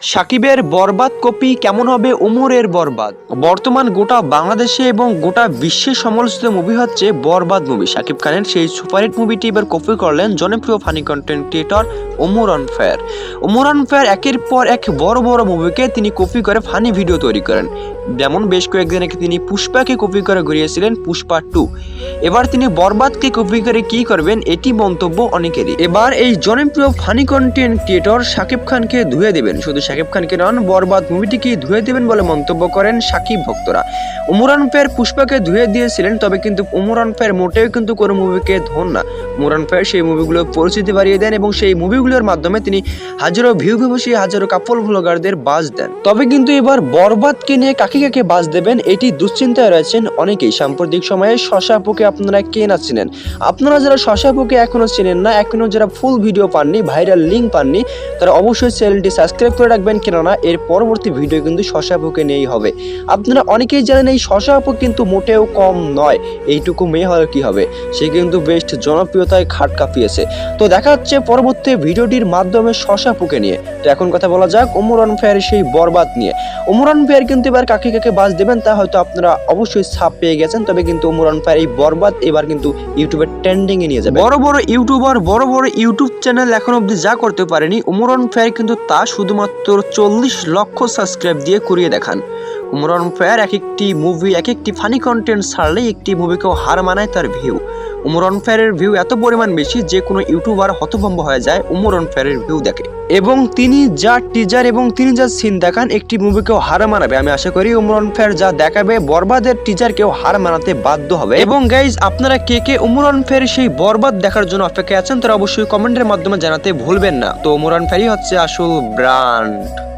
সাকিবের বরবাদ কপি কেমন হবে ওমরের বরবাদ? বর্তমান গোটা বাংলাদেশে এবং গোটা বিশ্বে সমালোচিত মুভি হচ্ছে বরবাদ মুভি সাকিব খানের সেই সুপারহিট মুভিটি এবার কপি করলেন জনপ্রিয় funny content creator Omar on fire Omar on fire একের পর এক বড় বড় মুভিকে তিনি কপি করে ফানি ভিডিও তৈরি করেন। যেমন বেশ কয়েকদিন আগে তিনি পুষ্পাকে কপি করে ঘুরিয়েছিলেন পুষ্পা টু এবার তিনি বরবাদকে কপি করে কি করবেন এটি মন্তব্য অনেকেরই। এবার এই জনপ্রিয় ফানি কন্টেন্ট ক্রিয়েটর শাকিব খানকে ধুয়ে দেবেন। শুধু শাকিব খানকে নন, বরবাদ মুভিটিকে ধুয়ে দেবেন বলে মন্তব্য করেন সাকিব ভক্তরা। উমরান ফের পুষ্পাকে ধুয়ে দিয়েছিলেন, তবে কিন্তু উমরান ফের মোটেও কিন্তু কোনো মুভিকে ধন না। উমরান ফের সেই মুভিগুলো পরিচিতি বাড়িয়ে দেন এবং সেই মুভিগুলোর মাধ্যমে তিনি হাজারো ভিউ বসিয়ে হাজারো কাপল ভ্লগারদের বাজ দেন। তবে কিন্তু এবার বরবাদকে নিয়ে কাকে কাকে বাজ দেবেন, এটি দুশ্চিন্তায় রয়েছেন অনেকেই। সাম্প্রতিক সময়ে শশা আপুকে আপনারা কে না চিনেন? আপনারা যারা শশা আপুকে এখনও চেনেন না এখনও যারা ফুল ভিডিও পাননি, ভাইরাল লিঙ্ক পাননি, তারা অবশ্যই চ্যানেলটি সাবস্ক্রাইব করে রাখবেন, কেননা এর পরবর্তী ভিডিও কিন্তু শশা আপুকে নিয়েই হবে। আপনারা অনেকেই জানেন এই শশা আপু কিন্তু মোটেও কম নয়, এইটুকু মেয়ে হলে কি হবে? সে কিন্তু বেস্ট জনপ্রিয়তায় খাট কাঁপিয়েছে। তো দেখা হচ্ছে পরবর্তী ভিডিওটির মাধ্যমে শশা আপুকে নিয়ে। তো এখন কথা বলা যাক ওমরান ফেয়ার সেই বরবাদ নিয়ে। ওমরান ফেয়ার কিন্তু এবার কাকে কাকে বাজ দেবেন তা হয়তো আপনারা অবশ্যই ছাপ পেয়ে গেছেন, তবে কিন্তু ওমরান ফেয়ার এই বরবাদ এবার কিন্তু ইউটিউবে ট্রেন্ডিং এ নিয়ে যাবে। বড় বড় ইউটিউবার, বড় বড় ইউটিউব চ্যানেল এখন অবধি যা করতে পারেনি ওমরান ফেয়ার কিন্তু তা শুধুমাত্র চল্লিশ লক্ষ সাবস্ক্রাইব দিয়ে করিয়ে দেখান। উমরান ফেয়ার এক একটি মুভি এক একটি ফানি কন্টেন্ট ছাড়লেই একটি মুভিকেও হার মানায় তার ভিউ উমরন ফেয়ারের ভিউ এত পরিমাণ বেশি যে কোনো ইউটিউবার হতভম্ব হয়ে যায় উমরন ফেয়ারের ভিউ দেখে। এবং তিনি যা টিজার এবং তিনি যা সিন দেখান, একটি মুভিকেও হার মানাবে। আমি আশা করি উমরন ফেয়ার যা দেখাবে, বরবাদের টিজারকেও হার মানাতে বাধ্য হবে। এবং গাইজ আপনারা কে কে উমরন ফেয়ার সেই বরবাদ দেখার জন্য অপেক্ষায় আছেন, তারা অবশ্যই কমেন্টের মাধ্যমে জানাতে ভুলবেন না। তো উমরন ফেয়ারই হচ্ছে আসল ব্র্যান্ড